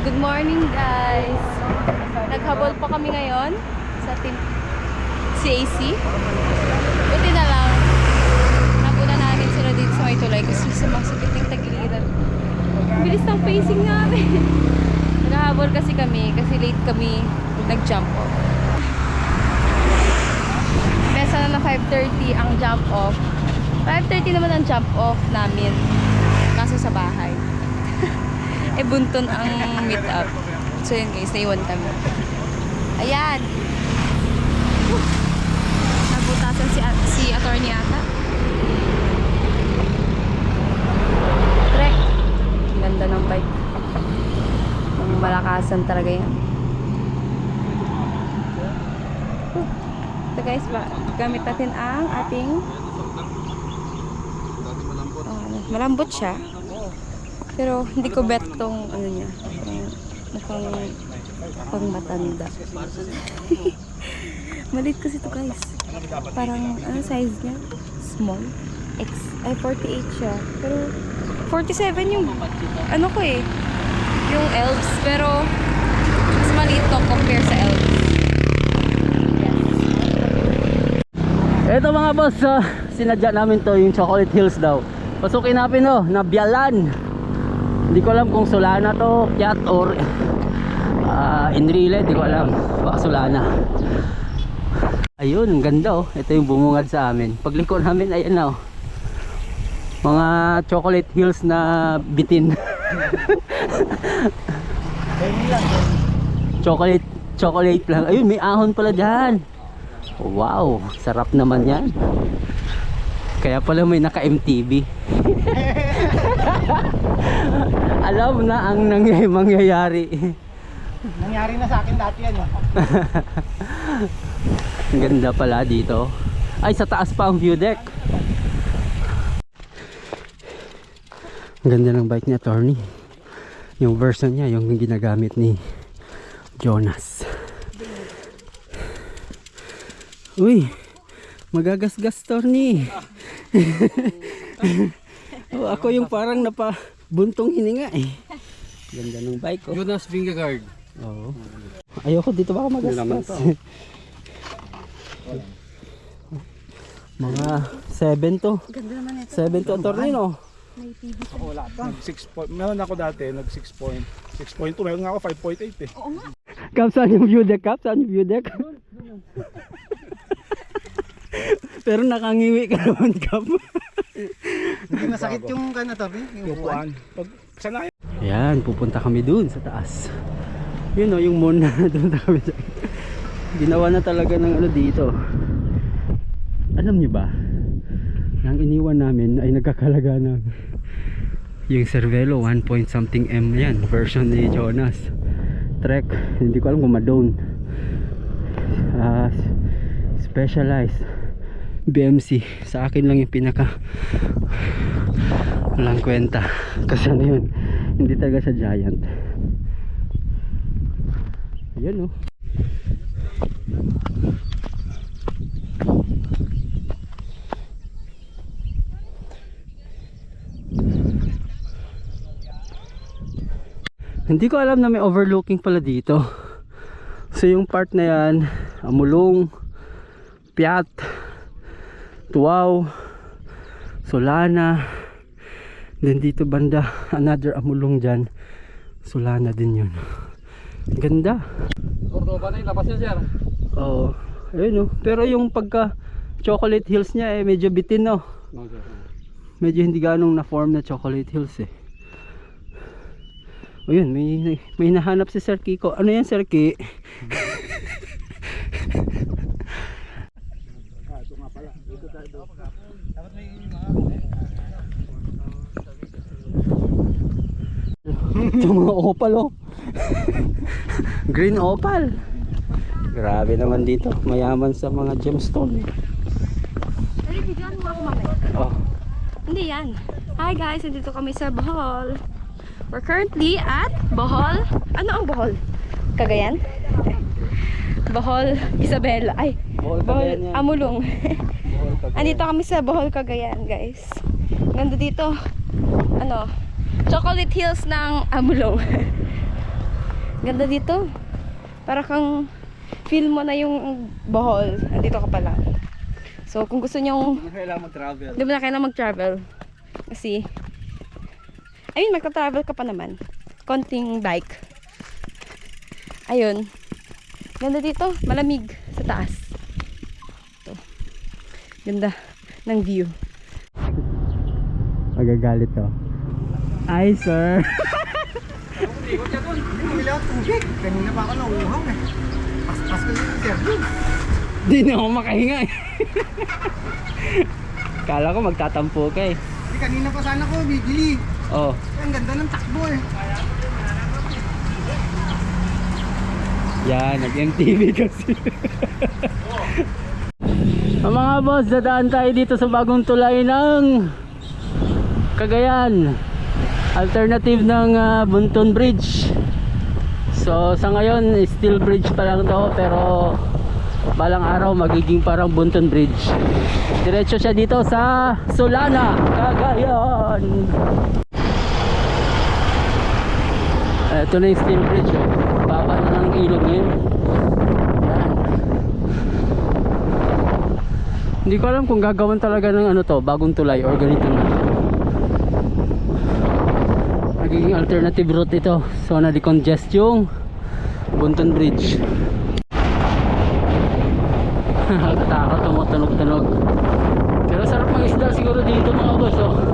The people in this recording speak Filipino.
Good morning guys! Naghabol pa kami ngayon sa team CAC. Buti na lang, nabuna namin sila dito sa may tulay kasi sumasakit ng tagiliran. Bilis ng pacing namin. Naghahabol kasi kami kasi late kami nag-jump off. Besa na na 5.30 ang jump off. 5.30 naman ang jump off namin. Kaso sa bahay. Eh bunton ang meet up. So yun guys, naiwan kami. Ayan. Nabutasan si, si attorney ata. Trek. Ganda ng bike. Ang malakasan talaga yan. Whew. So guys, ba, gamit natin ang ating Ah, ano, malambot siya. Pero hindi ko bet tong ano niya. Mukhang, pang matanda. Malit kasi to guys. Parang ano size niya? Small. X. Ay, 48 siya. Pero 47 yung ano ko eh. Yung elves. Pero mas maliit to compare sa elves. Ito mga boss, ah, sinadya namin to yung Chocolate Hills daw. Pasukin natin no, na Bialan. Hindi ko alam kung Solana to, Kiat or uh, Enrile, hindi ko alam. Baka Solana. Ayun, ang ganda oh. Ito yung bumungad sa amin. Pagliko namin, ayan na oh. Mga Chocolate Hills na bitin. chocolate, chocolate lang. Ayun, may ahon pala dyan. Wow, sarap naman yan. Kaya pala may naka-MTV. Alam na ang nangyay mangyayari. Nangyari na sa akin dati yan. Ang ganda pala dito. Ay, sa taas pa ang view deck. Ang ganda ng bike niya, Tony. Yung version niya, yung ginagamit ni Jonas. Uy, magagasgas, Tony. oh, ako yung parang napa buntong hininga eh. Ganda ng bike ko. Jonas Vingegaard. Oo. Ayoko dito baka naman magasgas. Mga 7 to. Ganda naman ito. 7 to attorney no? May TV sa Ako wala pa. 6 point. Meron ako dati, nag 6 point. 6.2, meron nga ako 5.8 eh. Oo nga. Cap saan yung view deck? Cap saan yung view deck? Pero nakangiwi ka naman, Cap. Hindi masakit yung kan to, yung upuan. Pag sanayan. Ayan, pupunta kami dun sa taas. Yun o, yung moon na doon na kami sa... Ginawa na talaga ng ano dito. Alam nyo ba? Nang iniwan namin ay nagkakalaga ng yung Cervelo 1 point something M yan version ni Jonas Trek hindi ko alam kung madone Ah, specialized BMC sa akin lang yung pinaka walang kwenta. Kasi ano yun hindi talaga sa giant. Ayan oh. Hindi ko alam na may overlooking pala dito. So yung part na yan amulong piat tuwaw solana then dito banda another amulong dyan. Solana din yun. Ganda. Cordoba na yung labas niya, sir. oo. Ayun oh. pero yung pagka chocolate hills niya eh medyo bitin no? No, sir. medyo hindi ganong na form na chocolate hills eh. O yun may, may nahanap si Sir Kiko. Ano yan Sir Ki? Yung mga opal oh green opal grabe naman dito mayaman sa mga gemstone Pero bigyan mo ako mamaya. oh Hindi yan. Hi guys, nandito kami sa Bohol. We're currently at Bohol. Ano ang Bohol? Cagayan? Bohol, Isabela. Ay, Bohol, Bohol. Amulong. Bohol. Andito kami sa Bohol, Cagayan, guys. Ganda dito. Ano? Chocolate Hills ng Amulong. Ganda dito. Para kang feel mo na yung Bohol. Andito ka pala. So, kung gusto nyo Kailangan mag-travel. Hindi mo na kailangan mag-travel. Kasi, ayun, magta-travel ka pa naman. Konting bike. Ayun. Ganda dito. Malamig sa taas. Ito. Ganda ng view. Magagalit to. Ay, sir. Hindi ko bumili ako tubig. Kanina pa ako ko yung interview. Di na ako makahinga eh. Kala ko magtatampo ka eh. Hindi, kanina pa sana ko bibili. Oh. Ang ganda ng takbo eh. Yan, nag-MTV kasi. Ang mga boss, dadaan tayo dito sa bagong tulay ng Cagayan. Alternative ng ah, Bunton Bridge. So sa ngayon, steel bridge pa lang to pero balang araw magiging parang Bunton Bridge. Diretso siya dito sa Solana, Cagayan. Ito na yung steel bridge. Oh. Baba na ng ilog. Yan. Hindi ko alam kung gagawin talaga ng ano to, bagong tulay or ganito na nagiging alternative route ito. So na decongest yung Bunton Bridge. Nakatakot tumutunog-tunog. Pero sarap ng isda siguro dito mga boss oh.